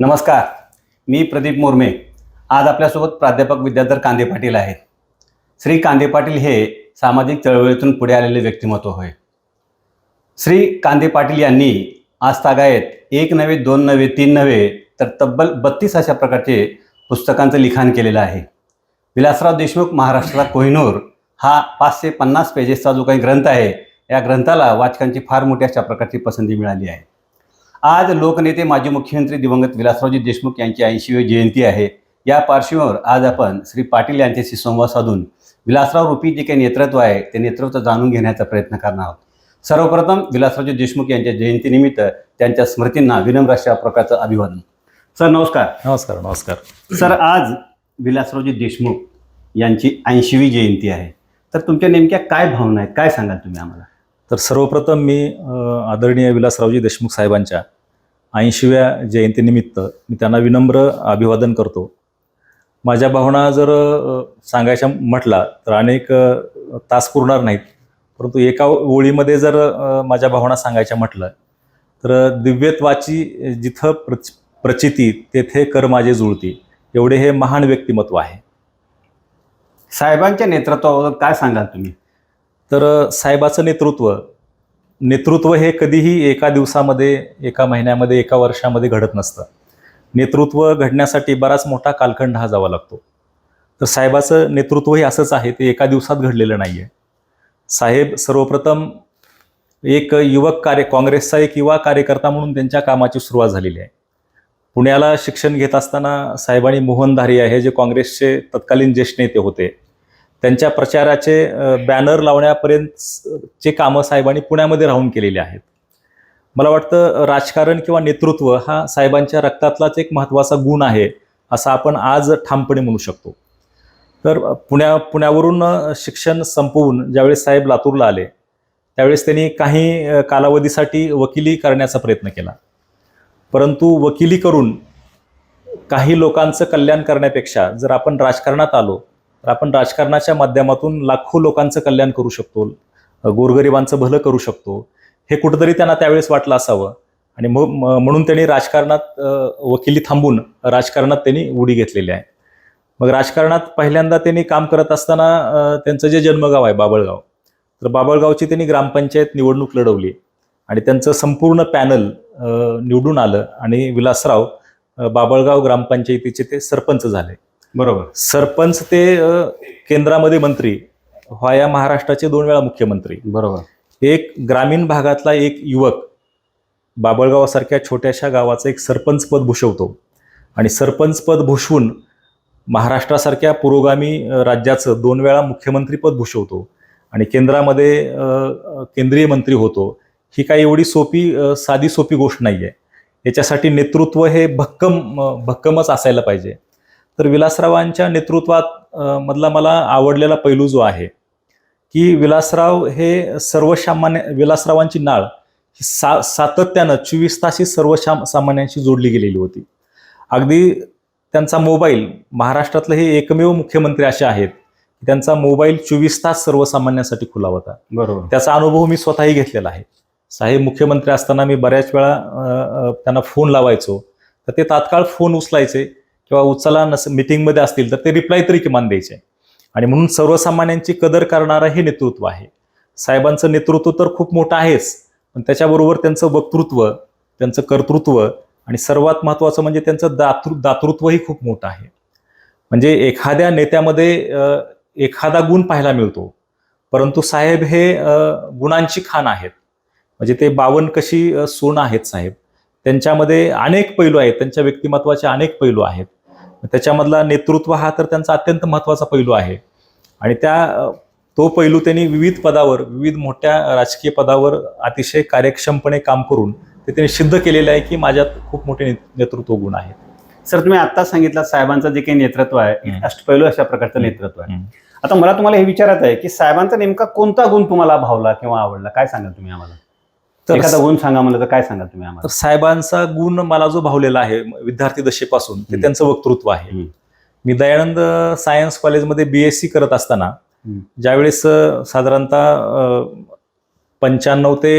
नमस्कार मी प्रदीप मोर्मे. आज आपल्यासोबत प्राध्यापक विद्याधर कांदे पाटील आहेत. श्री कांदे पाटील हे सामाजिक चळवळीतून पुढे आलेले व्यक्तिमत्व होय. श्री कांदे पाटील यांनी आज तागायत एक नव्हे दोन नव्हे तीन नव्हे तर तब्बल बत्तीस अशा प्रकारचे पुस्तकांचं लिखाण केलेलं आहे. विलासराव देशमुख महाराष्ट्राचा कोहिनूर हा पाचशे पन्नास पेजेसचा जो काही ग्रंथ आहे या ग्रंथाला वाचकांची फार मोठी अशा प्रकारची पसंती मिळाली आहे. आज लोकनेते माजी मुख्यमंत्री दिवंगत विलासरावजी देशमुख यांची ऐंशीवी जयंती आहे. या पार्श्वभूमीवर आज आपण श्री पाटील यांच्याशी संवाद साधून विलासराव रूपी जे काही नेतृत्व आहे ते नेतृत्व जाणून घेण्याचा प्रयत्न करणार आहोत. सर्वप्रथम विलासरावजी देशमुख यांच्या जयंतीनिमित्त त्यांच्या स्मृतींना विनम्र अशा प्रकारचं अभिवादन. सर नमस्कार. नमस्कार नमस्कार. सर आज विलासरावजी देशमुख यांची ऐंशीवी जयंती आहे. तर तुमच्या नेमक्या काय भावना आहेत? काय सांगाल तुम्ही आम्हाला? तर सर्वप्रथम मी आदरणीय विलासरावजी देशमुख साहेबांच्या ऐंशीव्या जयंतीनिमित्त मी त्यांना विनम्र अभिवादन करतो. माझ्या भावना जर सांगायच्या म्हटला तर अनेक तास पुरणार नाहीत. परंतु एका ओळीमध्ये जर माझ्या भावना सांगायच्या म्हटलं तर दिव्यत्वाची जिथं प्रच प्रचिती तेथे कर माझे जुळती. एवढे हे महान व्यक्तिमत्व आहे. साहेबांच्या नेतृत्वावर काय सांगाल तुम्ही? तर साहेबाचं नेतृत्व नेतृत्व हे कधीही एका दिवसामध्ये एका महिन्यामध्ये एका वर्षामध्ये घडत नसतं. नेतृत्व घडण्यासाठी बराच मोठा कालखंड हा जावा लागतो. तर साहेबाचं नेतृत्व हे असंच आहे ते एका दिवसात घडलेलं नाही आहे साहेब सर्वप्रथम एक युवक कार्य काँग्रेसचा एक युवा कार्यकर्ता म्हणून त्यांच्या कामाची सुरुवात झालेली आहे. पुण्याला शिक्षण घेत असताना साहेबांनी मोहन धारिया हे जे काँग्रेसचे तत्कालीन ज्येष्ठ नेते होते. त्यांच्या प्रचाराचे बॅनर बॅनर लावण्यापर्यंतचे कामं साहेबांनी पुण्यामध्ये राहून केलेली आहेत. मला वाटतं राजकारण किंवा नेतृत्व हा साहेबांच्या रक्तातलाच एक महत्त्वाचा गुण आहे असं आपण आज ठामपणे म्हणू शकतो. तर पुण्या पुण्यावरून शिक्षण संपवून ज्यावेळेस साहेब लातूरला आले त्यावेळेस त्यांनी काही कालावधीसाठी वकिली करण्याचा प्रयत्न केला. परंतु वकिली करून काही लोकांचं कल्याण करण्यापेक्षा जर आपण राजकारणात आलो तर आपण राजकारणाच्या माध्यमातून लाखो लोकांचं कल्याण करू शकतो. गोरगरिबांचं भलं करू शकतो. हे कुठंतरी त्यांना त्यावेळेस वाटलं असावं. आणि मग म- म्हणून त्यांनी राजकारणात वकिली थांबून राजकारणात त्यांनी उडी घेतलेली आहे. मग राजकारणात पहिल्यांदा त्यांनी काम करत असताना त्यांचं जे जन्मगाव आहे बाबळगाव तर बाबळगावची त्यांनी ग्रामपंचायत निवडणूक लढवली. आणि त्यांचं संपूर्ण पॅनल निवडून आलं आणि विलासराव बाबळगाव ग्रामपंचायतीचे ते सरपंच झाले. बरोबर. सरपंच ते केंद्रामध्ये मंत्री व्हाया महाराष्ट्राचे दोन वेळा मुख्यमंत्री. बरोबर. एक ग्रामीण भागातला एक युवक बाबळगावासारख्या छोट्याशा गावाचं एक सरपंच पद भूषवतो. आणि सरपंच पद भूषवून महाराष्ट्रासारख्या पुरोगामी राज्याचं दोन वेळा मुख्यमंत्री पद भूषवतो. आणि केंद्रामध्ये केंद्रीय मंत्री होतो. ही काही एवढी सोपी साधी सोपी गोष्ट नाही आहे याच्यासाठी नेतृत्व हे भक्कम भक्कमच असायला पाहिजे. तर विलासरावांच्या नेतृत्वात मधला मला आवडलेला पैलू जो आहे की विलासराव हे सर्वसामान्य विलासरावांची नाळ ही सा सातत्यानं चोवीस तास ही सर्वसाम सामान्यांशी जोडली गेलेली होती. अगदी त्यांचा मोबाईल महाराष्ट्रातले हे एकमेव मुख्यमंत्री असे आहेत की त्यांचा मोबाईल चोवीस तास सर्वसामान्यांसाठी खुला होता. बरोबर. त्याचा अनुभव मी स्वतःही घेतलेला आहे. साहेब मुख्यमंत्री असताना मी बऱ्याच वेळा त्यांना फोन लावायचो. तर ते तात्काळ फोन उचलायचे. किंवा उचला नस मिटिंगमध्ये असतील तर ते रिप्लाय तरी किमान द्यायचे. आणि म्हणून सर्वसामान्यांची कदर करणारं हे नेतृत्व आहे. साहेबांचं नेतृत्व तर खूप मोठं आहेच पण त्याच्याबरोबर त्यांचं वक्तृत्व त्यांचं कर्तृत्व आणि सर्वात महत्त्वाचं म्हणजे त्यांचं दातृ दातृत्वही खूप मोठं आहे. म्हणजे एखाद्या नेत्यामध्ये एखादा गुण पाहायला मिळतो परंतु साहेब हे गुणांची खाण आहेत. म्हणजे ते बावन कशी सोन सोनं आहेत साहेब. त्यांच्यामध्ये अनेक पैलू आहेत त्यांच्या व्यक्तिमत्वाचे अनेक पैलू आहेत. त्याच्यामधला नेतृत्व हा तर त्यांचा अत्यंत महत्त्वाचा पैलू आहे आणि त्या तो पैलू त्यांनी विविध पदावर विविध मोठ्या राजकीय पदावर अतिशय कार्यक्षमपणे काम करून ते त्यांनी सिद्ध केलेलं आहे की माझ्यात खूप मोठे नेतृत्व गुण आहेत सर तुम्ही आता सांगितलं साहेबांचं जे काही नेतृत्व आहे. अष्टपैलू अशा प्रकारचं. नेतृत्व आहे. आता मला तुम्हाला हे विचारायचं आहे की साहेबांचा नेमका कोणता गुण तुम्हाला भावला किंवा आवडला काय सांगाल तुम्ही आम्हाला तर एखादा गुण सांगा म्हणलं तर काय सांगाल तुम्ही आम्हाला तर साहेबांचा गुण मला जो भावलेला आहे विद्यार्थी दशेपासून ते. त्यांचं वक्तृत्व आहे. मी दयानंद सायन्स कॉलेजमध्ये बी एस सी करत असताना. ज्यावेळेस साधारणतः पंच्याण्णव ते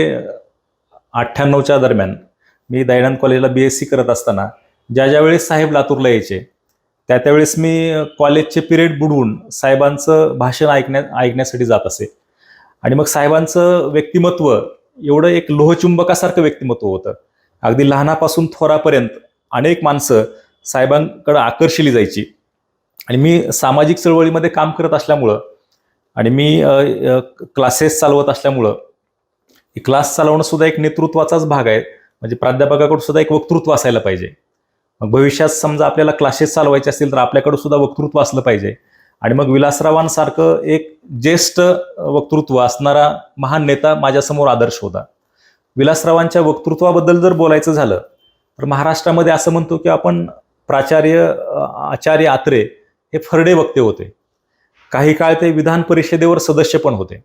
अठ्ठ्याण्णवच्या दरम्यान मी दयानंद कॉलेजला बी एस सी करत असताना ज्या ज्या वेळेस साहेब लातूरला यायचे त्या त्यावेळेस मी कॉलेजचे पिरियड बुडवून साहेबांचं भाषण ऐकण्या ऐकण्यासाठी जात असे आणि मग साहेबांचं व्यक्तिमत्व एवढं एक लोहचुंबकासारखं व्यक्तिमत्व होतं. अगदी लहानापासून थोरापर्यंत अनेक माणसं साहेबांकडं आकर्षिली जायची. आणि मी सामाजिक चळवळीमध्ये काम करत असल्यामुळं आणि मी क्लासेस चालवत असल्यामुळं क्लास चालवणं सुद्धा एक नेतृत्वाचाच भाग आहे. म्हणजे प्राध्यापकाकडून सुद्धा एक वक्तृत्व असायला पाहिजे. मग भविष्यात समजा आपल्याला क्लासेस चालवायचे असतील तर आपल्याकडे सुद्धा वक्तृत्व असलं पाहिजे. आणि मग विलासरावांसारखं एक ज्येष्ठ वक्तृत्व असणारा महान नेता माझ्यासमोर आदर्श होता. विलासरावांच्या वक्तृत्वाबद्दल जर बोलायचं झालं तर महाराष्ट्रामध्ये असं म्हणतो की आपण प्राचार्य आचार्य आत्रे हे फरडे वक्ते होते. काही काळ ते विधान परिषदेवर सदस्य पण होते.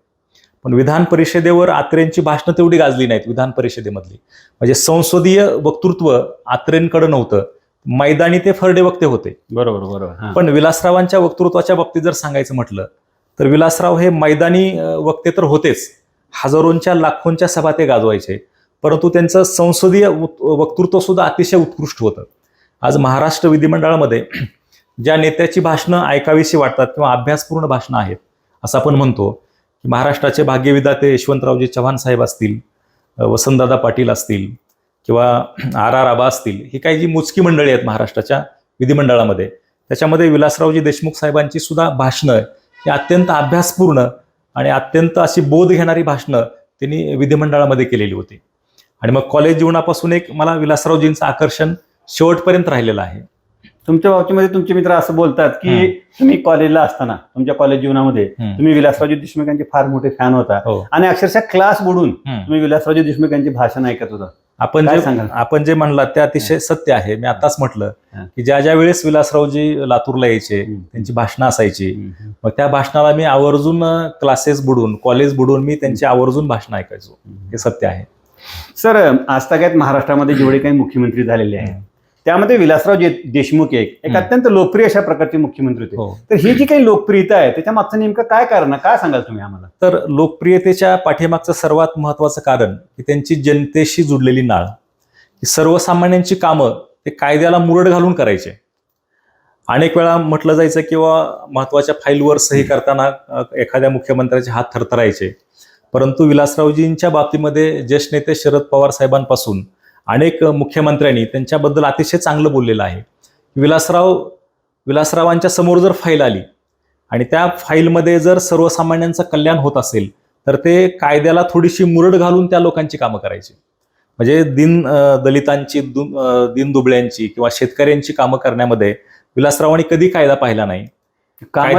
पण विधान परिषदेवर आत्रेंची भाषणं तेवढी गाजली नाहीत विधान परिषदेमधली. म्हणजे संसदीय वक्तृत्व आत्रेंकडे नव्हतं. मैदानी ते फरडे वक्ते होते. बरोबर बरोबर. पण विलासरावांच्या वक्तृत्वाच्या बाबतीत जर सांगायचं म्हटलं तर विलासराव हे मैदानी वक्ते तर होतेच. हजारोंच्या लाखोंच्या सभा ते गाजवायचे. परंतु त्यांचं संसदीय वक्तृत्व सुद्धा अतिशय उत्कृष्ट होतं. आज महाराष्ट्र विधिमंडळामध्ये ज्या नेत्याची भाषणं ऐकावीशी वाटतात किंवा अभ्यासपूर्ण भाषणं आहेत असं आपण म्हणतो की महाराष्ट्राचे भाग्यविधाते यशवंतरावजी चव्हाण साहेब असतील वसंतदादा पाटील असतील किंवा आर आर आबा असतील ही काही जी मोजकी मंडळी आहेत महाराष्ट्राच्या विधिमंडळामध्ये त्याच्यामध्ये विलासरावजी देशमुख साहेबांची सुद्धा भाषणं ही अत्यंत अभ्यासपूर्ण आणि अत्यंत अशी बोध घेणारी भाषणं त्यांनी विधिमंडळामध्ये केलेली होती आणि मग कॉलेज जीवनापासून एक मला विलासरावजींचं आकर्षण शेवटपर्यंत राहिलेलं आहे तुमच्या बाबतीमध्ये तुमचे मित्र असं बोलतात की. तुम्ही कॉलेजला असताना तुमच्या कॉलेज जीवनामध्ये. तुम्ही विलासरावजी देशमुख यांचे फार मोठे फॅन होता हो आणि अक्षरशः क्लास बुडून. तुम्ही विलासरावजी देशमुख यांचे भाषण ऐकत होता आपण काय जे सांगाल? आपण जे म्हणलात ते अतिशय सत्य आहे. मी आताच म्हटलं हं. की ज्या ज्या वेळेस विलासरावजी लातूरला यायचे. त्यांची भाषणं असायची. मग त्या भाषणाला मी आवर्जून क्लासेस बुडून कॉलेज बुडून मी त्यांची आवर्जून भाषणं ऐकायचो. हे. सत्य आहे. सर आजतागायत महाराष्ट्रामध्ये जेवढे काही मुख्यमंत्री झालेले आहेत त्यामध्ये विलासराव देशमुख एक एक. अत्यंत लोकप्रिय अशा प्रकारचे मुख्यमंत्री होते. हो. तर ही जी काही लोकप्रियता आहे त्याच्या मागचं नेमकं काय कारण? काय सांगाल तुम्ही आम्हाला? तर लोकप्रियतेच्या पाठीमागचं सर्वात महत्वाचं कारण की त्यांची जनतेशी जुडलेली नाळ. की सर्वसामान्यांची कामं ते कायद्याला मुरड घालून करायचे. अनेक वेळा म्हटलं जायचं किंवा महत्त्वाच्या फाईलवर सही करताना एखाद्या मुख्यमंत्र्याचे हात थरथरायचे. परंतु विलासरावजींच्या बाबतीमध्ये ज्येष्ठ नेते शरद पवार साहेबांपासून अनेक मुख्यमंत्र्यांनी त्यांच्याबद्दल अतिशय चांगलं बोललेलं आहे. विलासराव विलासरावांच्या समोर जर फाईल आली आणि त्या फाईलमध्ये जर सर्वसामान्यांचं कल्याण होत असेल तर ते कायद्याला थोडीशी मुरड घालून त्या लोकांची कामं करायची. म्हणजे दिन दलितांची दु- अ, दीनदुबळ्यांची किंवा शेतकऱ्यांची कामं करण्यामध्ये विलासरावांनी कधी कायदा पाहिला नाही.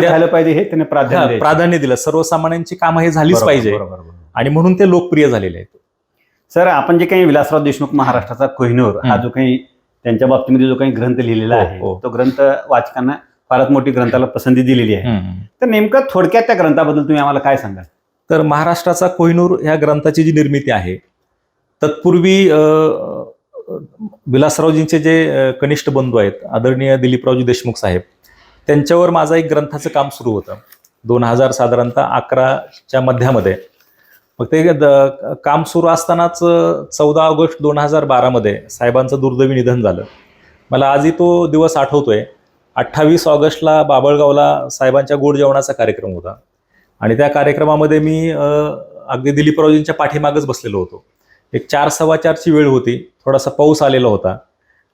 झालं पाहिजे हे त्याने प्राधान्य. प्राधान्य दिलं. सर्वसामान्यांची कामं हे झालीच पाहिजे. आणि म्हणून ते लोकप्रिय झालेले आहेत. सर आपण जे काही विलासराव देशमुख महाराष्ट्राचा कोहिनूर हा. जो काही त्यांच्या बाबतीमध्ये जो काही ग्रंथ लिहिलेला हो, आहे हो. तो ग्रंथ वाचकांना फारच मोठी ग्रंथाला पसंती दिलेली आहे. तर नेमकं थोडक्यात त्या ग्रंथाबद्दल तुम्ही आम्हाला काय सांगाल तर महाराष्ट्राचा कोहिनूर ह्या ग्रंथाची जी निर्मिती आहे तत्पूर्वी विलासरावजींचे जे कनिष्ठ बंधू आहेत आदरणीय दिलीपरावजी देशमुख साहेब त्यांच्यावर माझं एक ग्रंथाचं काम सुरू होतं दोन हजार साधारणतः अकराच्या मध्यामध्ये मग ते द- काम सुरू असतानाच चौदा ऑगस्ट दोन हजार बारामध्ये साहेबांचं दुर्दैवी निधन झालं. मला आजही तो दिवस आठवतोय. अठ्ठावीस ऑगस्टला बाबळगावला साहेबांच्या गोड जेवणाचा कार्यक्रम होता. आणि त्या कार्यक्रमामध्ये मी अगदी दिलीपरावजींच्या पाठीमागच बसलेलो होतो. एक चार सव्वा चारची वेळ होती. थोडासा पाऊस आलेला होता.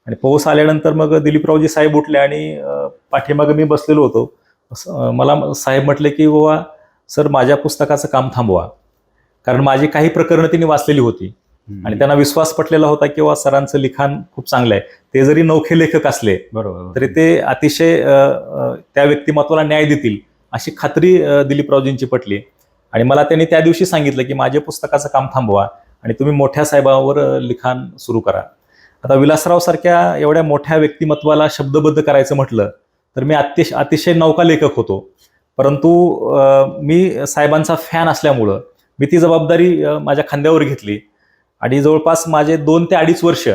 आणि पाऊस आल्यानंतर मग दिलीपरावजी साहेब उठले आणि पाठीमागं मी बसलेलो होतो. मला साहेब म्हटले की बाबा सर माझ्या पुस्तकाचं काम थांबवा. कारण माझी काही प्रकरणं त्यांनी वाचलेली होती. आणि त्यांना विश्वास पटलेला होता की बाबा सरांचं लिखाण खूप चांगलं आहे. ते जरी नौखे लेखक असले बरोबर तरी ते अतिशय त्या व्यक्तिमत्वाला न्याय देतील अशी खात्री दिलीपरावजींची पटली. आणि मला त्यांनी त्या दिवशी सांगितलं की माझ्या पुस्तकाचं काम थांबवा आणि तुम्ही मोठ्या साहेबावर लिखाण सुरू करा. आता विलासराव सारख्या एवढ्या मोठ्या व्यक्तिमत्वाला शब्दबद्ध करायचं म्हटलं तर मी अतिशय अतिशय नौका लेखक होतो. परंतु मी साहेबांचा फॅन असल्यामुळं मी ती जबाबदारी माझ्या खांद्यावर घेतली. आणि जवळपास माझे दोन ते अडीच वर्ष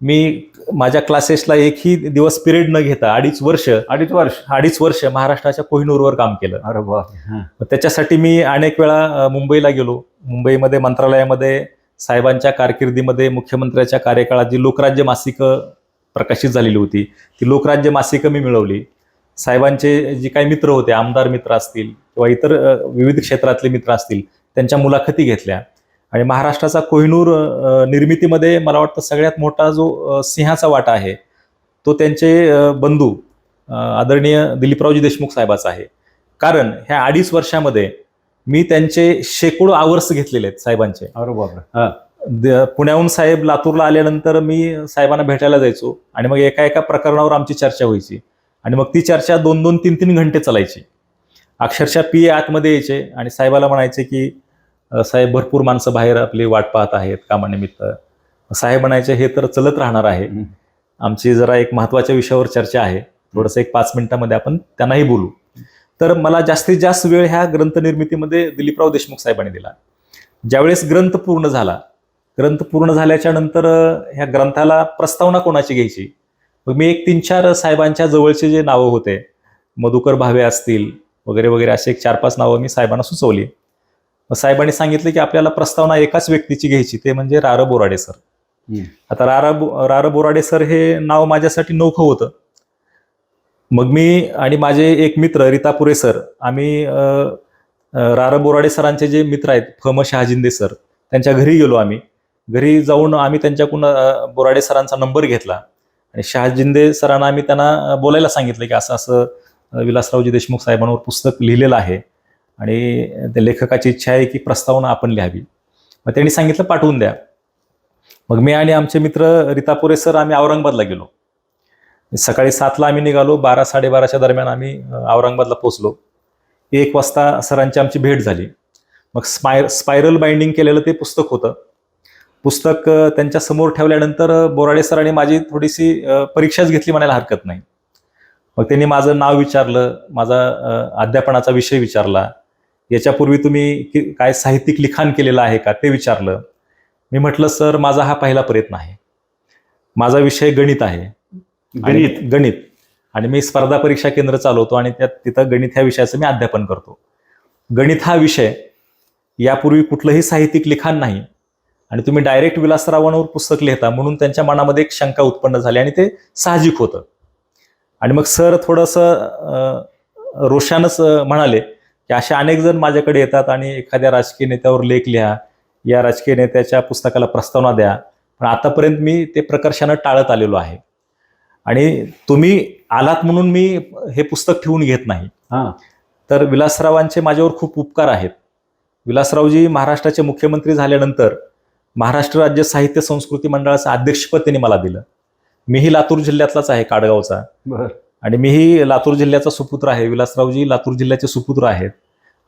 मी माझ्या क्लासेसला एकही दिवस पिरियड न घेता अडीच वर्ष अडीच वर्ष? अडीच वर्ष महाराष्ट्राच्या कोहिनूरवर काम केलं. अरे त्याच्यासाठी मी अनेक वेळा मुंबईला गेलो. मुंबईमध्ये मंत्रालयामध्ये साहेबांच्या कारकिर्दीमध्ये मुख्यमंत्र्याच्या कार्यकाळात जी लोकराज्य मासिकं प्रकाशित झालेली होती ती लोकराज्य मासिकं मी मिळवली. साहेबांचे जे काही मित्र होते आमदार मित्र असतील किंवा इतर विविध क्षेत्रातले मित्र असतील त्यांच्या मुलाखती घेतल्या. आणि महाराष्ट्राचा कोहिनूर निर्मितीमध्ये मला वाटतं सगळ्यात मोठा जो सिंहाचा वाटा आहे तो त्यांचे बंधू आदरणीय दिलीपरावजी देशमुख साहेबाचा आहे. कारण ह्या अडीच वर्षामध्ये मी त्यांचे शेकडो आवर्स घेतलेले आहेत साहेबांचे. हा द- पुण्याहून साहेब लातूरला आल्यानंतर मी साहेबांना भेटायला जायचो आणि मग एका एका प्रकरणावर आमची चर्चा व्हायची. आणि मग ती चर्चा दोन दोन तीन तीन घंटे चालायची. अक्षरशः पी आतमध्ये यायचे आणि साहेबाला म्हणायचे की "अ, साहेब भरपूर माणसं बाहेर आपली वाट पाहत आहेत कामानिमित्त. साहेब म्हणायचे हे तर चलत राहणार आहे. आमची जरा एक महत्त्वाच्या विषयावर चर्चा आहे. थोडंसं एक पाच मिनिटामध्ये आपण त्यांनाही बोलू. तर मला जास्तीत जास्त वेळ ह्या ग्रंथ निर्मितीमध्ये दिलीपराव देशमुख साहेबांनी दिला. ज्यावेळेस ग्रंथ पूर्ण झाला ग्रंथ पूर्ण झाल्याच्यानंतर ह्या ग्रंथाला प्रस्तावना कोणाची घ्यायची? मग मी एक तीन चार साहेबांच्या जवळचे जे नावं होते मधुकर भावे असतील वगैरे वगैरे असे एक चार पाच नावं मी साहेबांना सुचवली. साहेबांनी सांगितलं की आपल्याला प्रस्तावना एकाच व्यक्तीची घ्यायची ते म्हणजे रार बोराडे सर. आता रारा रार बोराडे सर हे नाव माझ्यासाठी नौखं होतं. मग मी आणि माझे एक मित्र रितापुरे सर आम्ही रार बोराडे सरांचे जे मित्र आहेत फम शहाजिंदे सर त्यांच्या घरी गेलो आम्ही. घरी जाऊन आम्ही त्यांच्याकडून बोराडे सरांचा नंबर घेतला. आणि शहाजिंदे सरांना आम्ही त्यांना बोलायला सांगितलं की असं असं विलासरावजी देशमुख साहेबांवर पुस्तक लिहिलेलं आहे. आणि त्या लेखकाची इच्छा आहे की प्रस्तावना आपण लिहावी. मग त्यांनी सांगितलं पाठवून द्या. मग मी आणि आमचे मित्र रितापुरे सर आम्ही औरंगाबादला गेलो. सकाळी सातला आम्ही निघालो बारा साडेबाराच्या दरम्यान आम्ही औरंगाबादला पोचलो एक वाजता सरांची आमची भेट झाली. मग स्पाय स्पायरल बाइंडिंग केलेलं ते पुस्तक होतं. पुस्तक त्यांच्यासमोर ठेवल्यानंतर बोराडे सरांनी माझी थोडीशी परीक्षाच घेतली म्हणायला हरकत नाही. मग त्यांनी माझं नाव विचारलं माझा अध्यापनाचा विषय विचारला. याच्यापूर्वी तुम्ही काय साहित्यिक लिखाण केलेलं आहे का ते विचारलं. मी म्हटलं सर माझा हा पहिला प्रयत्न आहे. माझा विषय गणित आहे. गणित. गणित. आणि मी स्पर्धा परीक्षा केंद्र चालवतो आणि त्यात तिथं गणित ह्या विषयाचं मी अध्यापन करतो. गणित हा विषय यापूर्वी कुठलंही साहित्यिक लिखाण नाही आणि तुम्ही डायरेक्ट विलासरावांवर पुस्तक लिहिता म्हणून त्यांच्या मनामध्ये एक शंका उत्पन्न झाली आणि ते साहजिक होतं. आणि मग सर थोडंसं रोषानच म्हणाले की असे अनेक जण माझ्याकडे येतात आणि एखाद्या राजकीय नेत्यावर लेख लिहा या राजकीय नेत्याच्या पुस्तकाला प्रस्तावना द्या. पण आतापर्यंत मी ते प्रकर्षानं टाळत आलेलो आहे. आणि तुम्ही आलात म्हणून मी हे पुस्तक ठेवून घेत नाही. हा. तर विलासरावांचे माझ्यावर खूप उपकार आहेत. विलासरावजी महाराष्ट्राचे मुख्यमंत्री झाल्यानंतर महाराष्ट्र राज्य साहित्य संस्कृती मंडळाचं अध्यक्षपद त्यांनी मला दिलं. मीही लातूर जिल्ह्यातलाच आहे काडगावचा. आणि मीही लातूर जिल्ह्याचा सुपुत्र आहे. विलासरावजी लातूर जिल्ह्याचे सुपुत्र आहेत.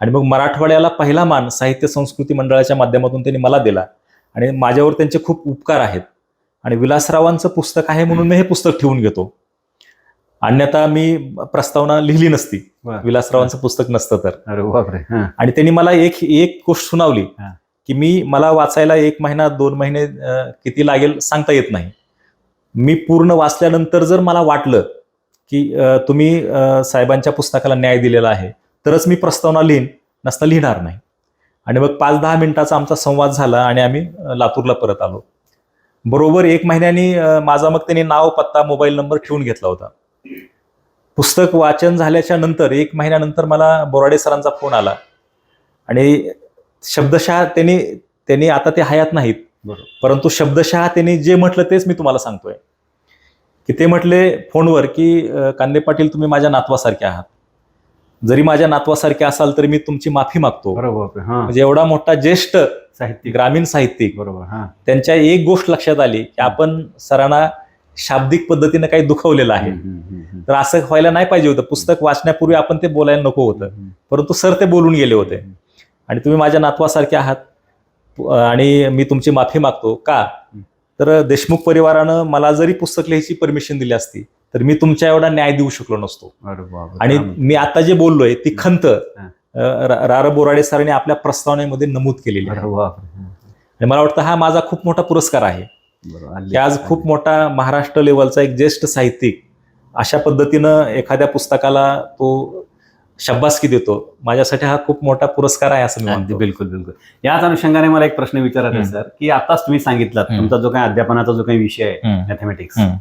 आणि मग मराठवाड्याला पहिला मान साहित्य संस्कृती मंडळाच्या माध्यमातून त्यांनी मला दिला. आणि माझ्यावर त्यांचे खूप उपकार आहेत. आणि विलासरावांचं पुस्तक आहे म्हणून मी हे पुस्तक ठेवून घेतो. अन्यथा मी प्रस्तावना लिहिली नसती. विलासरावांचं पुस्तक नसतं तर. अरे बापरे. आणि त्यांनी मला एक एक गोष्ट सुनावली. की मी मला वाचायला एक महिना दोन महिने किती लागेल सांगता येत नाही. मी पूर्ण वाचल्यानंतर जर मला वाटलं की तुम्ही साहेबांच्या पुस्तकाला न्याय दिलेला आहे तरच मी प्रस्तावना लिहीन नसता लिहिणार नाही. आणि मग पाच दहा मिनिटाचा आमचा संवाद झाला आणि आम्ही लातूरला परत आलो. बरोबर एक महिन्यानी माझा मग त्यांनी नाव पत्ता मोबाईल नंबर ठेवून घेतला होता. पुस्तक वाचन झाल्याच्यानंतर एक महिन्यानंतर मला बोराडे सरांचा फोन आला. आणि शब्दशः त्यांनी त्यांनी आता ते हयात नाहीत. बरोबर. परंतु शब्दशः त्यांनी जे म्हटलं तेच मी तुम्हाला सांगतोय. की ते म्हटले फोनवर की कांदे पाटील तुम्ही माझ्या नातवासारखे आहात. जरी माझ्या नातवासारखे असाल तरी मी तुमची माफी मागतो. हा. म्हणजे एवढा मोठा ज्येष्ठ साहित्यिक. ग्रामीण साहित्यिक बरोबर हा. त्यांच्या एक गोष्ट लक्षात आली की आपण सरांना शाब्दिक पद्धतीने काही दुखवलेलं आहे. तर असं व्हायला नाही पाहिजे होतं. पुस्तक वाचण्यापूर्वी आपण ते बोलायला नको होतं. परंतु सर ते बोलून गेले होते. आणि तुम्ही माझ्या नातवासारखे आहात. आणि मी तुमची माफी मागतो. का? तर देशमुख परिवारानं मला जरी पुस्तक लिहायची परमिशन दिली असती तर मी तुमच्या एवढा न्याय देऊ शकलो नसतो. आणि. मी आता जे बोललोय ती खंत रार बोराडे सरांनी आपल्या प्रस्तावनेमध्ये नमूद केलेली आहे. आणि मला वाटतं हा माझा खूप मोठा पुरस्कार आहे. आज खूप मोठा महाराष्ट्र लेवलचा एक ज्येष्ठ साहित्यिक अशा पद्धतीनं एखाद्या पुस्तकाला तो शब्बासकी देतो. माझ्यासाठी हा खूप मोठा पुरस्कार आहे असं मी अगदी म्हणतो बिलकुल बिलकुल. याच अनुषंगाने मला एक प्रश्न विचारायचा आहे हम्म. सर की आताच तुम्ही सांगितलं हम्म. तुमचा जो काही अध्यापनाचा जो काही विषय आहे हम्म, मॅथमॅटिक्स हम्म.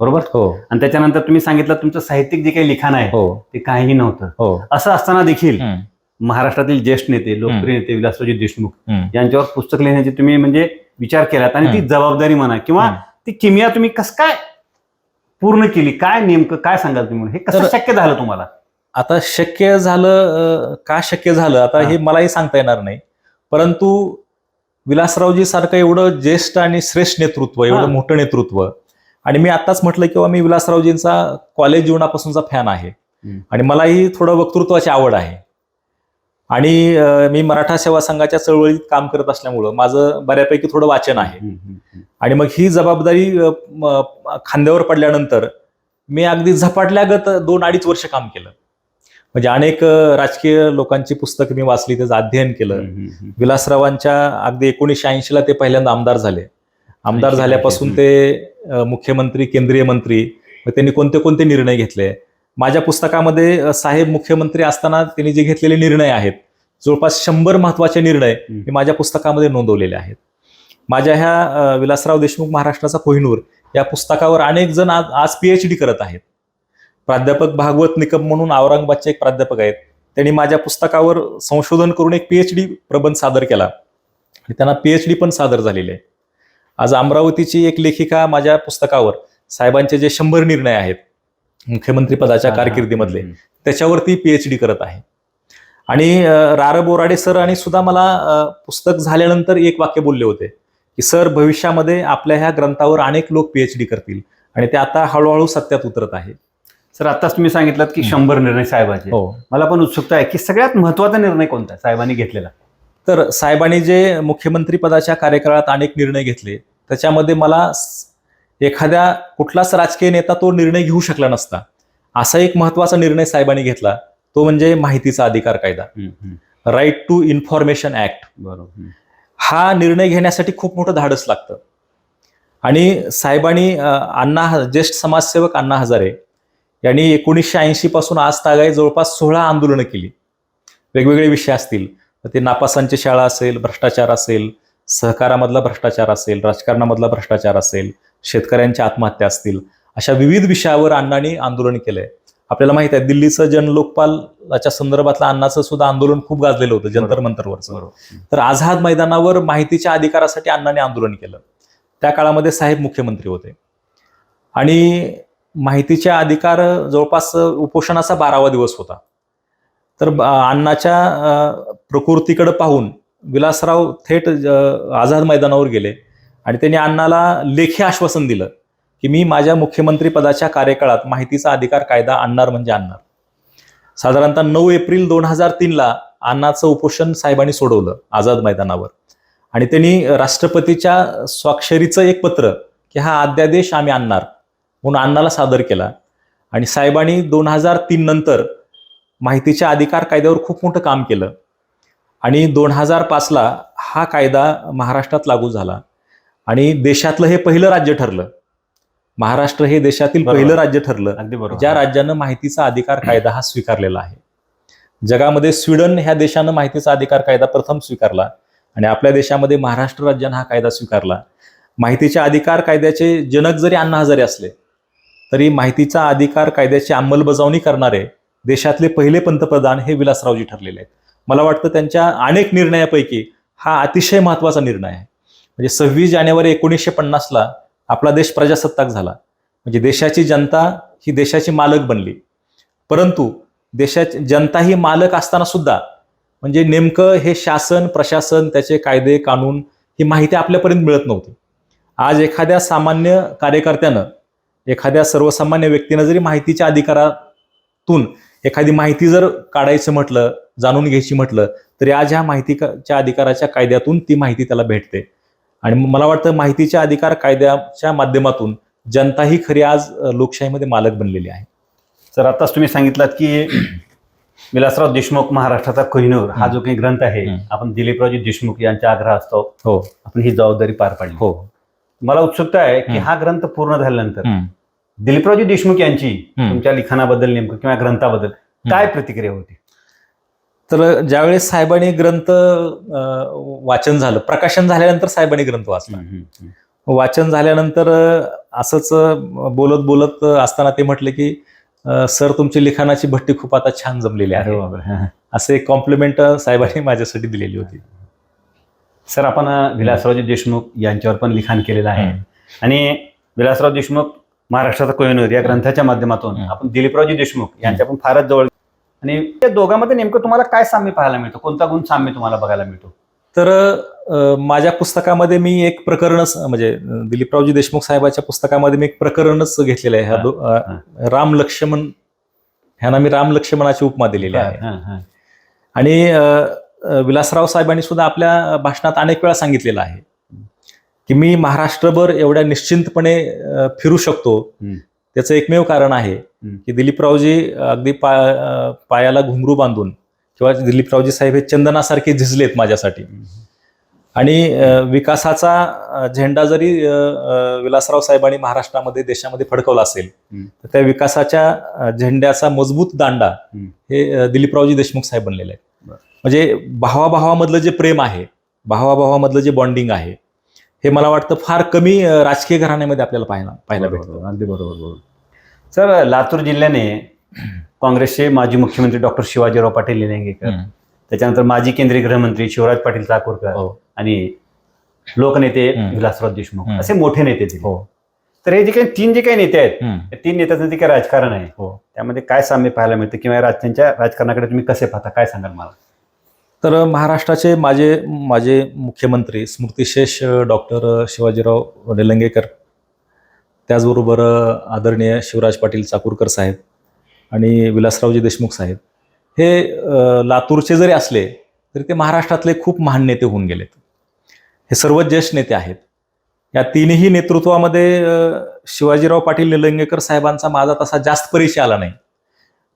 बरोबर? हो. आणि त्याच्यानंतर तुम्ही सांगितलं तुमचं साहित्यिक जे काही लिखाण आहे हो. ते काहीही नव्हतं. हो. असं असताना देखील हम्म, महाराष्ट्रातील ज्येष्ठ नेते लोकप्रिय नेते विलासरावजी देशमुख हम्म. यांच्यावर पुस्तक लिहिण्याची तुम्ही म्हणजे विचार केलात आणि ती हम्म. जबाबदारी म्हणा किंवा हम्म. ती किमया तुम्ही कसं काय पूर्ण केली? काय नेमकं काय सांगाल तुम्ही? हे कसं तर- शक्य झालं तुम्हाला? आता शक्य झालं का शक्य झालं आता हा. मलाही सांगता येणार नाही परंतु विलासरावजी सारखं एवढं ज्येष्ठ आणि श्रेष्ठ नेतृत्व. एवढं मोठं नेतृत्व आणि मी आताच म्हटलं किंवा मी विलासरावजींचा कॉलेज जीवनापासूनचा फॅन आहे. आणि मलाही थोडं वक्तृत्वाची आवड आहे आणि मी मराठा सेवा संघाच्या चळवळीत काम करत असल्यामुळं माझं बऱ्यापैकी थोडं वाचन आहे. आणि मग ही जबाबदारी खांद्यावर पडल्यानंतर मी अगदी झपाटल्यागत दोन अडीच वर्ष काम केलं म्हणजे अनेक राजकीय लोकांची पुस्तकं मी वाचली त्याचं अध्ययन केलं. विलासरावांच्या अगदी एकोणीसशे ऐंशीला ते पहिल्यांदा आमदार झाले आमदार 80, झाल्यापासून. ते मुख्यमंत्री केंद्रीय मंत्री त्यांनी कोणते कोणते निर्णय घेतले माझ्या पुस्तकामध्ये साहेब मुख्यमंत्री असताना त्यांनी जे घेतलेले निर्णय आहेत जवळपास शंभर महत्त्वाचे निर्णय. हे माझ्या पुस्तकामध्ये नोंदवलेले आहेत माझ्या ह्या विलासराव देशमुख महाराष्ट्राचा कोहिनूर या पुस्तकावर अनेक जण आज आज पीएच डी करत आहेत प्राध्यापक भागवत निकम म्हणून औरंगाबादचे एक प्राध्यापक आहेत. त्यांनी माझ्या पुस्तकावर संशोधन करून एक पीएच डी प्रबंध सादर केला. आणि त्यांना पीएच डी पण सादर झालेले आहे. आज अमरावतीची एक लेखिका माझ्या पुस्तकावर साहेबांचे जे शंभर निर्णय आहेत मुख्यमंत्री पदाच्या. कारकिर्दीमधले. त्याच्यावरती पीएच डी करत आहे. आणि रार बोराडे सर आणि सुद्धा मला पुस्तक झाल्यानंतर एक वाक्य बोलले होते की सर भविष्यामध्ये आपल्या ह्या ग्रंथावर अनेक लोक पीएच डी करतील आणि ते आता हळूहळू सत्यात उतरत आहे. सर आताच तुम्ही सांगितलं की. शंभर निर्णय साहेबाचे. हो. मला पण उत्सुकता आहे की सगळ्यात महत्त्वाचा निर्णय कोणता आहे साहेबांनी घेतलेला? तर साहेबांनी जे मुख्यमंत्री पदाच्या कार्यकाळात अनेक निर्णय घेतले त्याच्यामध्ये मला एखाद्या कुठलाच राजकीय नेता तो निर्णय घेऊ शकला नसता असा एक महत्त्वाचा निर्णय साहेबांनी घेतला तो म्हणजे माहितीचा अधिकार कायदा. राईट टू इन्फॉर्मेशन ऍक्ट बरोबर. हा निर्णय घेण्यासाठी खूप मोठं धाडस लागतं. आणि साहेबांनी अण्णा ज्येष्ठ समाजसेवक अण्णा हजारे यांनी एकोणीसशे ऐंशी पासून आज तागाय जवळपास सोळा आंदोलनं केली. वेगवेगळे विषय असतील. तर ते नापासांची शाळा असेल भ्रष्टाचार असेल सहकारामधला भ्रष्टाचार असेल राजकारणामधला भ्रष्टाचार असेल शेतकऱ्यांच्या आत्महत्या असतील अशा विविध विषयावर अण्णांनी आंदोलन केलंय. आपल्याला माहीत आहे दिल्लीचं जन लोकपालाच्या संदर्भातलं अण्णाचं सुद्धा आंदोलन खूप गाजलेलं होतं जंतर. मंतरवरचं. तर आझाद मैदानावर माहितीच्या अधिकारासाठी अण्णांनी आंदोलन केलं. त्या काळामध्ये साहेब मुख्यमंत्री होते. आणि माहितीच्या अधिकार जवळपास उपोषणाचा बारावा दिवस होता. तर अण्णाच्या प्रकृतीकडे पाहून विलासराव थेट आझाद मैदानावर गेले आणि त्यांनी अण्णाला लेखी आश्वासन दिलं की मी माझ्या मुख्यमंत्री पदाच्या कार्यकाळात माहितीचा अधिकार कायदा आणणार म्हणजे आणणार. साधारणतः नऊ एप्रिल दोन हजार तीनला अण्णाचं उपोषण साहेबांनी सोडवलं आझाद मैदानावर. आणि त्यांनी राष्ट्रपतीच्या स्वाक्षरीचं एक पत्र की हा अध्यादेश आम्ही आणणार. म्हणून अण्णाला सादर केला. आणि साहेबांनी दोन हजार तीन नंतर माहितीच्या अधिकार कायद्यावर खूप मोठं काम केलं. आणि दोन हजार पाचला हा कायदा महाराष्ट्रात लागू झाला. आणि देशातलं हे पहिलं राज्य ठरलं. महाराष्ट्र हे देशातील. पहिलं राज्य ठरलं. अगदी बरोबर. ज्या राज्यानं माहितीचा अधिकार कायदा हा स्वीकारलेला आहे. जगामध्ये स्वीडन ह्या देशानं माहितीचा अधिकार कायदा प्रथम स्वीकारला. आणि आपल्या देशामध्ये महाराष्ट्र राज्यानं हा कायदा स्वीकारला. माहितीच्या अधिकार कायद्याचे जनक जरी अण्णा हजारे असले तरी माहितीचा अधिकार कायद्याची अंमलबजावणी करणारे देशातले पहिले पंतप्रधान हे विलासरावजी ठरलेले आहेत. मला वाटतं त्यांच्या अनेक निर्णयापैकी हा अतिशय महत्त्वाचा निर्णय आहे. म्हणजे सव्वीस जानेवारी एकोणीसशे पन्नासला आपला देश प्रजासत्ताक झाला. म्हणजे देशाची जनता ही देशाची मालक बनली. परंतु देशाची जनता ही मालक असताना सुद्धा म्हणजे नेमकं हे शासन प्रशासन त्याचे कायदे कानून ही माहिती आपल्यापर्यंत मिळत नव्हती. आज एखाद्या सामान्य कार्यकर्त्यानं एखाद्या सर्वसामान्य व्यक्तीनं जरी माहितीच्या अधिकारातून एखादी माहिती जर काढायचं म्हटलं जाणून घ्यायची म्हटलं तरी आज ह्या माहितीच्या अधिकाराच्या कायद्यातून ती माहिती त्याला भेटते. आणि मला वाटतं माहितीच्या अधिकार कायद्याच्या माध्यमातून जनता ही खरी आज लोकशाहीमध्ये मालक बनलेली आहे. सर आताच तुम्ही सांगितलं की विलासराव देशमुख महाराष्ट्राचा कोहिनूर हा जो काही ग्रंथ आहे. आपण दिलीपरावजी देशमुख यांच्या आग्रह असतो हो. आपण ही जबाबदारी पार पाडली. हो. मला उत्सुकता आहे की. हा ग्रंथ पूर्ण झाल्यानंतर. दिलीपरावजी देशमुख यांची. तुमच्या लिखाणाबद्दल नेमकं किंवा ग्रंथाबद्दल काय प्रतिक्रिया होती तर ज्यावेळेस साहेबांनी ग्रंथ वाचन झालं प्रकाशन झाल्यानंतर साहेबांनी ग्रंथ वाचला वाचन झाल्यानंतर असंच बोलत बोलत असताना ते म्हटले की सर तुमची लिखाणाची भट्टी खूप आता छान जमलेली आहे. असे कॉम्प्लिमेंट साहेबांनी माझ्यासाठी दिलेली होती सर आपण विलासरावजी देशमुख यांच्यावर पण लिखाण केलेलं आहे. आणि विलासराव देशमुख महाराष्ट्राचा कोहिनूर या ग्रंथाच्या माध्यमातून. आपण दिलीपरावजी देशमुख यांच्या पण फारच जवळ आणि त्या दोघांमध्ये नेमकं तुम्हाला काय साम्य पाहायला मिळतं? कोणता गुण साम्य तुम्हाला बघायला मिळतो? तर माझ्या पुस्तकामध्ये मी एक प्रकरणच म्हणजे दिलीपरावजी देशमुख साहेबाच्या पुस्तकामध्ये मी एक प्रकरणच घेतलेलं आहे. ह्या राम लक्ष्मण ह्यांना मी राम लक्ष्मणाची उपमा दिलेली आहे. आणि विलासराव साहेबांनी सुद्धा आपल्या भाषणात अनेक वेळा सांगितलेलं आहे की मी महाराष्ट्रभर एवढ्या निश्चिंतपणे फिरू शकतो. त्याचं एकमेव कारण आहे की दिलीपरावजी अगदी पा पायाला घुंगरू बांधून किंवा दिलीपरावजी साहेब हे चंदनासारखे झिजलेत माझ्यासाठी आणि विकासाचा झेंडा जरी विलासराव साहेबांनी महाराष्ट्रामध्ये देशामध्ये फडकवला असेल. तर त्या विकासाच्या झेंड्याचा मजबूत दांडा. हे दिलीपरावजी देशमुख साहेब बनलेले आहेत. म्हणजे भावाभावामधलं जे प्रेम आहे भावाभावामधलं जे बॉन्डिंग आहे हे मला वाटतं फार कमी राजकीय घराण्यामध्ये आपल्याला पाहायला पाहायला भेटतं. अगदी बरोबर बरोबर. सर लातूर जिल्ह्याने काँग्रेसचे माजी मुख्यमंत्री डॉक्टर शिवाजीराव पाटील निलंगेकर. त्याच्यानंतर माजी केंद्रीय गृहमंत्री शिवराज पाटील चाकूरकर हो. आणि लोकनेते. विलासराव देशमुख. असे मोठे नेते हो. तर हे जे काही तीन जे काही नेते आहेत तीन नेत्याचं जे काही राजकारण आहे हो. त्यामध्ये काय साम्य पाहायला मिळतं किंवा या राज- त्यांच्या राजकारणाकडे तुम्ही कसे पाहता? काय सांगाल मला? तर महाराष्ट्राचे माझे माझे मुख्यमंत्री स्मृतिशेष डॉक्टर शिवाजीराव निलंगेकर त्याचबरोबर आदरणीय शिवराज पाटील चाकूरकर साहेब आणि विलासरावजी देशमुख साहेब हे लातूरचे जरी असले तरी ते महाराष्ट्रातले खूप महान नेते होऊन गेलेत. हे सर्व ज्येष्ठ नेते आहेत. या तिन्ही नेतृत्वामध्ये शिवाजीराव पाटील निलंगेकर साहेबांचा माझा तसा जास्त परिचय आला नाही.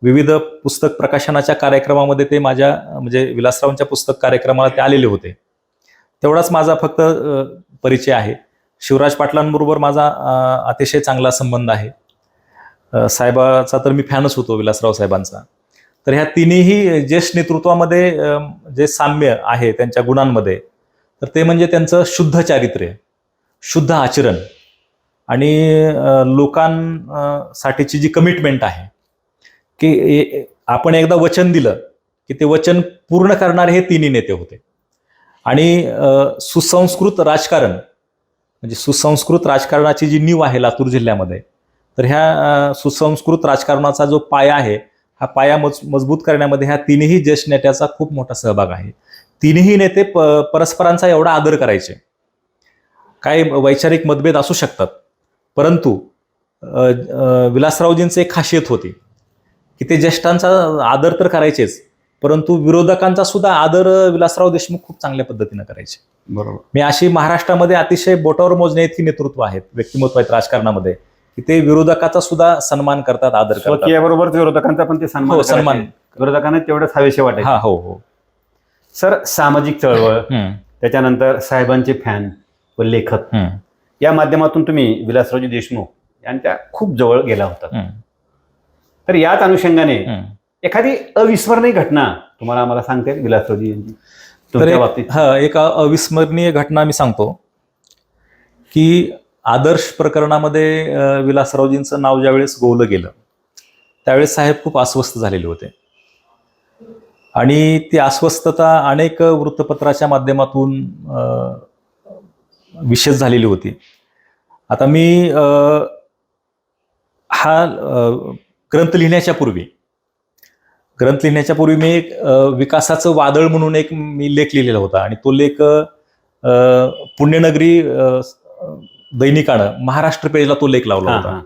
विविध पुस्तक प्रकाशनाच्या कार्यक्रमामध्ये ते माझ्या म्हणजे विलासरावांच्या पुस्तक कार्यक्रमाला ते आलेले होते. तेवढाच माझा फक्त परिचय आहे. शिवराज पाटलांबरोबर माझा अतिशय चांगला संबंध आहे. साहेबाचा तर मी फॅनच होतो विलासराव साहेबांचा. तर ह्या तिन्ही ज्येष्ठ नेतृत्वामध्ये जे साम्य आहे त्यांच्या गुणांमध्ये तर ते म्हणजे त्यांचं शुद्ध चारित्र्य शुद्ध आचरण आणि लोकांसाठीची जी कमिटमेंट आहे की आपण एकदा वचन दिलं की ते वचन पूर्ण करणारे हे तिन्ही नेते होते. आणि सुसंस्कृत राजकारण म्हणजे सुसंस्कृत राजकारणाची जी नीव आहे लातूर जिल्ह्यामध्ये तर ह्या सुसंस्कृत राजकारणाचा जो पाया आहे हा पाया मज मजबूत करण्यामध्ये ह्या तिन्ही ज्येष्ठ नेत्याचा खूप मोठा सहभाग आहे. तिन्ही नेते प परस्परांचा एवढा आदर करायचे. काही वैचारिक मतभेद असू शकतात परंतु विलासरावजींचे एक खासियत होती. की ते ज्येष्ठांचा आदर तर करायचेच परंतु विरोधकांचा सुद्धा आदर विलासराव देशमुख खूप चांगल्या पद्धतीनं करायचे. बरोबर. मी अशी महाराष्ट्रामध्ये अतिशय बोटावर मोजण्या इतकी नेतृत्व आहेत व्यक्तिमत्व आहेत राजकारणामध्ये की ते विरोधकाचा सुद्धा सन्मान करतात आदर करतात. स्वकीयाबरोबरच विरोधकांचा पण ते सन्मान हो. सन्मान. विरोधकांना तेवढंच हवेसे वाटायचे. हा हो हो. सर सामाजिक चळवळ त्याच्यानंतर साहेबांचे फॅन व लेखक या माध्यमातून तुम्ही विलासरावजी देशमुख यांच्या खूप जवळ गेला होता. तर याच अनुषंगाने. एखादी अविस्मरणीय घटना तुम्हाला आम्हाला सांगते विलासरावजी यांची. हा एक अविस्मरणीय घटना मी सांगतो की आदर्श प्रकरणामध्ये विलासरावजींचं नाव ज्यावेळेस गोवलं गेलं त्यावेळेस साहेब खूप अस्वस्थ झालेले होते. आणि ती अस्वस्थता अनेक वृत्तपत्राच्या माध्यमातून विशेष झालेली होती. आता मी हा ग्रंथ लिहिण्याच्या पूर्वी. ग्रंथ लिहिण्याच्या पूर्वी मी एक विकासाचं वादळ म्हणून एक मी लेख लिहिलेला होता. आणि तो लेख पुण्यनगरी दैनिकानं महाराष्ट्र पेजला तो लेख लावला होता.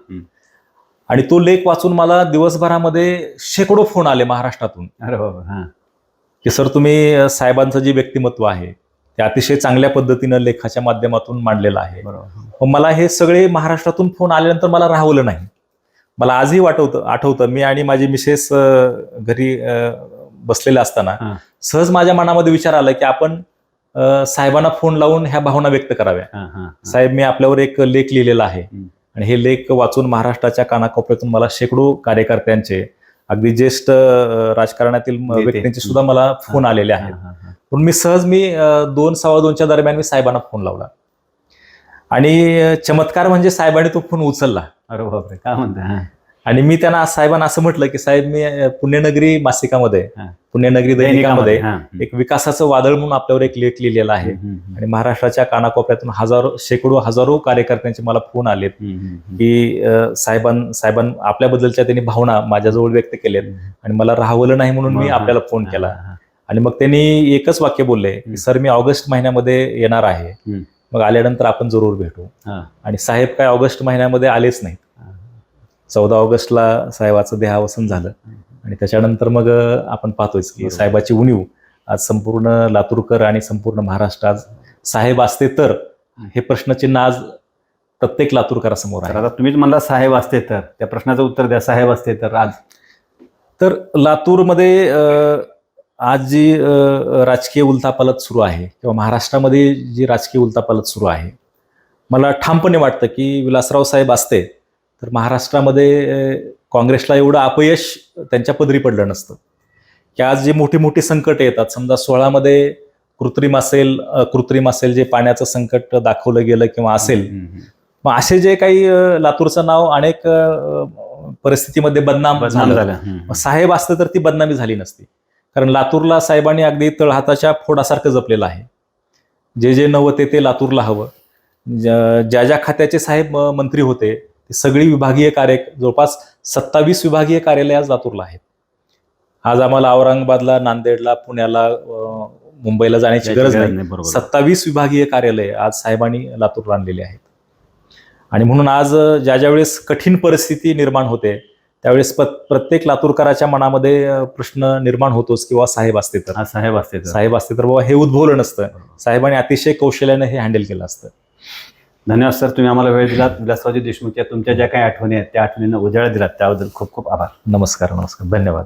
आणि तो लेख वाचून मला दिवसभरामध्ये शेकडो फोन आले महाराष्ट्रातून. अरे बाबा की सर तुम्ही साहेबांचं जे व्यक्तिमत्व आहे ते अतिशय चांगल्या पद्धतीनं लेखाच्या माध्यमातून मांडलेलं आहे. मला हे सगळे महाराष्ट्रातून फोन आल्यानंतर मला राहवलं नाही. मला आजही वाटवतं आठवतं मी आणि माझी मिसेस घरी बसलेले असताना. सहज माझ्या मनामध्ये विचार आला की आपण साहेबांना फोन लावून ह्या भावना व्यक्त कराव्या. साहेब मी आपल्यावर एक लेख लिहिलेला आहे. आणि हे लेख वाचून महाराष्ट्राच्या कानाकोपऱ्यातून मला शेकडो कार्यकर्त्यांचे अगदी ज्येष्ठ राजकारणातील. व्यक्तींचे सुद्धा मला फोन आलेले आहेत. पण मी सहज मी दोन सव्वा दोनच्या दरम्यान मी साहेबांना फोन लावला आणि चमत्कार म्हणजे साहेबांनी तो फोन उचलला अरे बापरे काय म्हणता. आणि मी त्यांना साहेबांना असं म्हटलं की साहेब मी पुण्यनगरी मासिकामध्ये. पुण्यनगरी दैनिकामध्ये. एक विकासाचं वादळ म्हणून आपल्यावर एक लेख लिहिलेला आहे आणि महाराष्ट्राच्या कानाकोपऱ्यातून हजारो शेकडो हजारो कार्यकर्त्यांचे मला फोन आलेत. की साहेबां साहेबां आपल्याबद्दलच्या त्यांनी भावना माझ्याजवळ व्यक्त केल्यात आणि मला राहवलं नाही म्हणून मी आपल्याला फोन केला. आणि मग त्यांनी एकच वाक्य बोलले. की सर मी ऑगस्ट महिन्यामध्ये येणार आहे. मग आल्यानंतर आपण जरूर भेटू. हा. आणि साहेब काय ऑगस्ट महिन्यामध्ये आलेच नाहीत. चौदा ऑगस्टला साहेबाचं देहावसन झालं. आणि त्याच्यानंतर मग आपण पाहतोयच की. साहेबाची उणीव आज संपूर्ण लातूरकर आणि संपूर्ण महाराष्ट्र आज साहेब असते तर हे प्रश्नचिन्ह आज प्रत्येक लातूरकरासमोर तर आहे आता तुम्हीच म्हणला साहेब असते तर. त्या प्रश्नाचं उत्तर द्या साहेब असते तर. आज. तर लातूरमध्ये आज जी राजकीय उलथापालथ सुरू आहे किंवा महाराष्ट्रामध्ये जी राजकीय उलथापालथ सुरू आहे मला ठामपणे वाटतं की विलासराव साहेब असते तर महाराष्ट्रामध्ये काँग्रेसला एवढं अपयश त्यांच्या पदरी पडलं नसतं. की आज जी मोठी मोठी संकट येतात समजा सोळामध्ये कृत्रिम असेल कृत्रिम असेल जे पाण्याचं संकट दाखवलं गेलं किंवा असेल. मग असे जे काही लातूरचं नाव अनेक परिस्थितीमध्ये बदनाम झालं. साहेब असतं तर ती बदनामी झाली नसती. कारण लातूरला साहेबांनी अगदी तळहाताच्या फोडासारखं जपलेलं आहे. जे जे नव्हते ते लातूरला हवं. ज्या ज्या खात्याचे साहेब मंत्री होते ते सगळी विभागीय कार्य जवळपास सत्तावीस विभागीय कार्यालय आज लातूरला आहेत. आज आम्हाला औरंगाबादला नांदेडला पुण्याला मुंबईला जाण्याची गरज नाही. सत्तावीस विभागीय कार्यालय आज साहेबांनी लातूरला आणलेली आहेत. आणि म्हणून आज ज्या ज्या वेळेस कठीण परिस्थिती निर्माण होते त्यावेळेस प्रत्येक लातूरकराच्या मनामध्ये प्रश्न निर्माण होतोच किंवा साहेब असते तर. साहेब असते तर. साहेब असते तर बाबा हे उद्भवलं नसतं. साहेबांनी अतिशय कौशल्याने हे हँडल केलं असतं. धन्यवाद सर. तुम्ही आम्हाला वेळ दिलात. विलासरावजी देशमुखच्या तुमच्या ज्या काही आठवणी आहेत त्या आठवणींना उजाळा दिलात. त्याबद्दल खूप खूप आभार. नमस्कार नमस्कार. धन्यवाद.